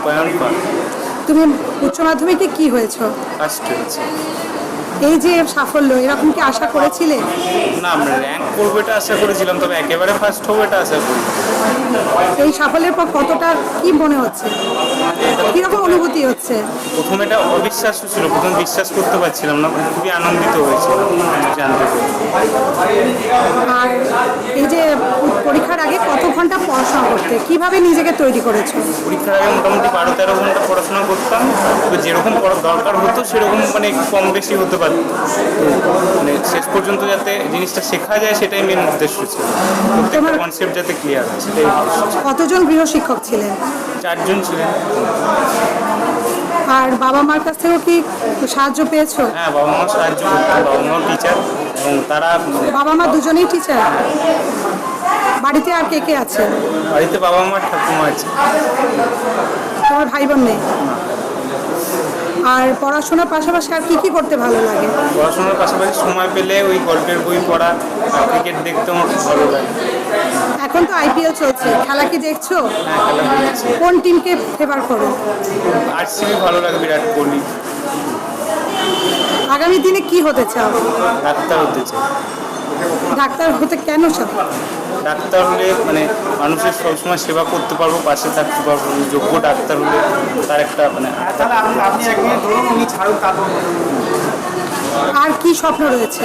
রূপায়ণ পাল তুমি উচ্চ মাধ্যমিকে কি হয়েছো? ফার্স্ট হয়েছে। এই যে সাফল্য এরকম কি আশা করেছিলে? না আমরা র্যাঙ্ক করব এটা আশা করেছিলাম তবে একেবারে ফার্স্ট হব এটা আশা করি। এই সাফল্যের পর কতটা কি মনে হচ্ছে? কীরকম অনুভূতি হচ্ছে? প্রথম এটা অবিশ্বাস ছিল প্রথম বিশ্বাস করতে পারছিলাম না খুবই আনন্দিত হয়েছিলাম জানতে পেরে আর এই যে পরীক্ষার আগে কত ঘণ্টা পড়াশোনা করতে? কীভাবে নিজেকে তৈরি করেছ? পরীক্ষার আগে মোটামুটি বারো তেরো ঘণ্টা পড়াশোনা করতাম। তবে যেরকম দরকার হতো সেরকম মানে একটু কম বেশি হতে পারত। মানে শেষ পর্যন্ত যাতে জিনিসটা শেখা যায় সেটাই মেন উদ্দেশ্য ছিল। প্রত্যেকটা কনসেপ্ট যাতে ক্লিয়ার হয় সেটাই। কতজন গৃহশিক্ষক ছিলেন? চারজন ছিলেন। আর বাবা মার কাছ থেকেও কি সাহায্য পেয়েছ? হ্যাঁ বাবা মা সাহায্য বাবা মাও টিচার এবং তারা বাবা মা দুজনেই টিচার বাড়িতে আর কে কে আছে? বাড়িতে বাবা মা ঠাকুমা আছে। তোমার ভাই বোন নেই? আর পড়াশোনার পাশাপাশি আর কি কি করতে ভালো লাগে? পড়াশোনার পাশাপাশি সময় পেলে ওই গল্পের বই পড়া আর ক্রিকেট দেখতে আমার খুব ভালো লাগে। এখন তো আইপিএল চলছে। খেলা কি দেখছ? হ্যাঁ দেখেছি। কোন টিমকে ফেভার করো? আরসিবি ভালো লাগে বিরাট কোহলি। আগামী দিনে কি হতে চাও? ডাক্তার হতে চাই। ডাক্তার হতে কেন চাও? ডাক্তার হলে মানে মানুষের সবসময় সেবা করতে পারব পাশে থাকতে পারব যোগ্য ডাক্তার হলে তার একটা মানে। আর কি স্বপ্ন রয়েছে?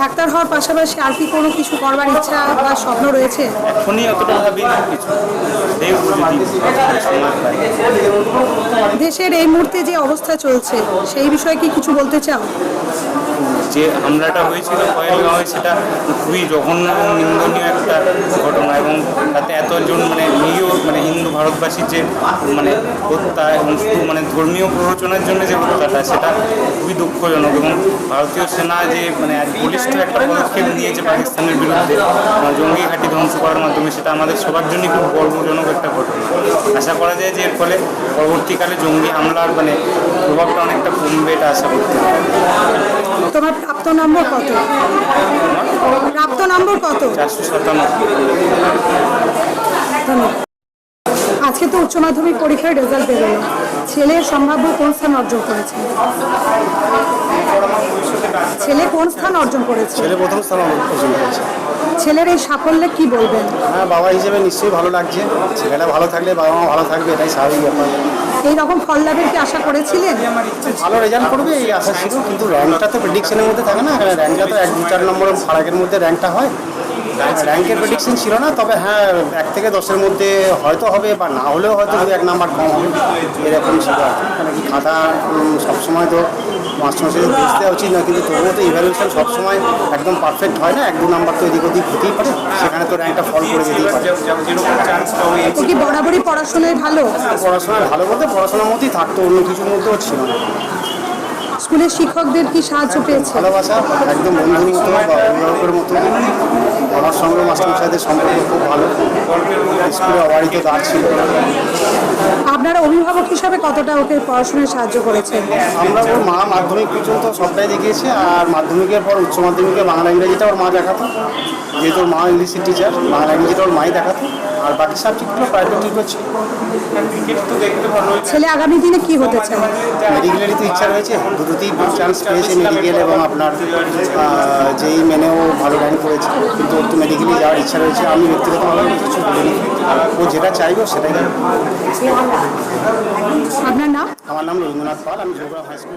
ডাক্তার হওয়ার পাশাপাশি আর কি কোনো কিছু করবার ইচ্ছা বা স্বপ্ন রয়েছে? এখনই অতটা ভাবি না কিছু দেশের এই মুহূর্তে যে অবস্থা চলছে সেই বিষয়ে কি কিছু বলতে চাও? যে হামলাটা হয়েছিল পয়েলগাঁওয়ে সেটা খুবই জঘন্য এবং নিন্দনীয় একটা ঘটনা এবং তাতে এতজন মানে নিরীহ মানে হিন্দু ভারতবাসীর যে মানে হত্যা এবং মানে ধর্মীয় প্ররোচনার জন্য যে হত্যাটা, সেটা খুবই দুঃখজনক এবং ভারতীয় সেনা যে মানে বলিষ্ঠ একটা পদক্ষেপ নিয়েছে পাকিস্তানের বিরুদ্ধে মানে জঙ্গি ঘাঁটি ধ্বংস করার মাধ্যমে, সেটা আমাদের সবার জন্যই খুব গর্বজনক একটা ঘটনা। আশা করা যায় যে এর ফলে পরবর্তীকালে জঙ্গি হামলার মানে প্রভাবটা অনেকটা কমবে এটা আশা করতে তোমার প্রাপ্ত নম্বর কত? প্রাপ্ত নম্বর কত? আজকে তো উচ্চ মাধ্যমিক পরীক্ষার রেজাল্ট বেরোলো। ছেলের সম্ভাব্য কোন স্থান অর্জন করেছে? ছেলে কোন স্থান অর্জন করেছে? ছেলে প্রথম স্থান অর্জন করেছে। ছেলের এই সাফল্যে কি বলবেন? হ্যাঁ বাবা হিসেবে নিশ্চয়ই ভালো লাগছে। ছেলেটা ভালো থাকলে বাবা মা ভালো থাকবে এটাই স্বাভাবিক ব্যাপার। এই রকম ফল লাভের কি আশা করেছিলেন? ভালো রেজাল্ট করবে এই আশা ছিল কিন্তু র্যাঙ্কটা তো প্রেডিকশনের মধ্যে থাকে না। র্যাঙ্কটা তো এক দু চার নম্বর ফারাকের মধ্যে র্যাঙ্কটা হয়। র্যাঙ্কের প্রেডিকশন ছিল না তবে হ্যাঁ এক থেকে দশের মধ্যে হয়তো হবে বা না হলেও হয়তো এক নাম্বার কম হবে। এরকম ছিল আর কি। কেন কি খাতা সবসময় তো মাস্টারমশাই বেশ দেওয়া উচিত না কিন্তু তবুও তো ইভ্যালুয়েশন সবসময় একদম পারফেক্ট হয় না এক দু নাম্বার তো এদিক ওদিক হতেই পারে সেখানে তো র্যাঙ্কটা ফল করে যেতেই পারে। ও কি বরাবরই পড়াশোনায় ভালো? পড়াশোনায় ভালো বলতে পড়াশোনার মধ্যেই থাকতো অন্য কিছুর মধ্যেও ছিল না। স্কুলের শিক্ষকদের কি সাহায্য পেয়েছে? ভালোবাসা, একদম বন্ধুর মতো বা অভিভাবকের মতো। আমার সঙ্গে মাস্টারমশাইদের সম্পর্ক খুব ভালো। স্কুলে অবারিত দাঁড় ছিল আপনারা অভিভাবক হিসাবে কতটা ওকে পড়াশোনায় সাহায্য করেছেন? আমরা ওর মা মাধ্যমিক পর্যন্ত সবটাই দেখিয়েছে আর মাধ্যমিকের পর উচ্চ মাধ্যমিকে বাংলা ইংরেজিটা ওর মা দেখাতো। যেহেতু মা ইংলিশের টিচার বাংলা ইংরেজিটা ওর মাই দেখাতো আর বাকি সাবজেক্টগুলো প্রাইভেট টিচার ছিল ছেলে আগামী দিনে কি হতে চায়? মেডিকেলেরই তো ইচ্ছা রয়েছে দুটোতেই চান্স পেয়েছে মেডিকেল এবং আপনার যেই মেনেও ভালো র্যাঙ্ক করেছে কিন্তু ওর তো মেডিকেলে যাওয়ার ইচ্ছা রয়েছে। আমি ব্যক্তিগতভাবে কিছু ও যেটা চাইব সেটাই আপনার নাম? আমার নাম রবীন্দ্রনাথ পাল আমি যোগা হাই স্কুল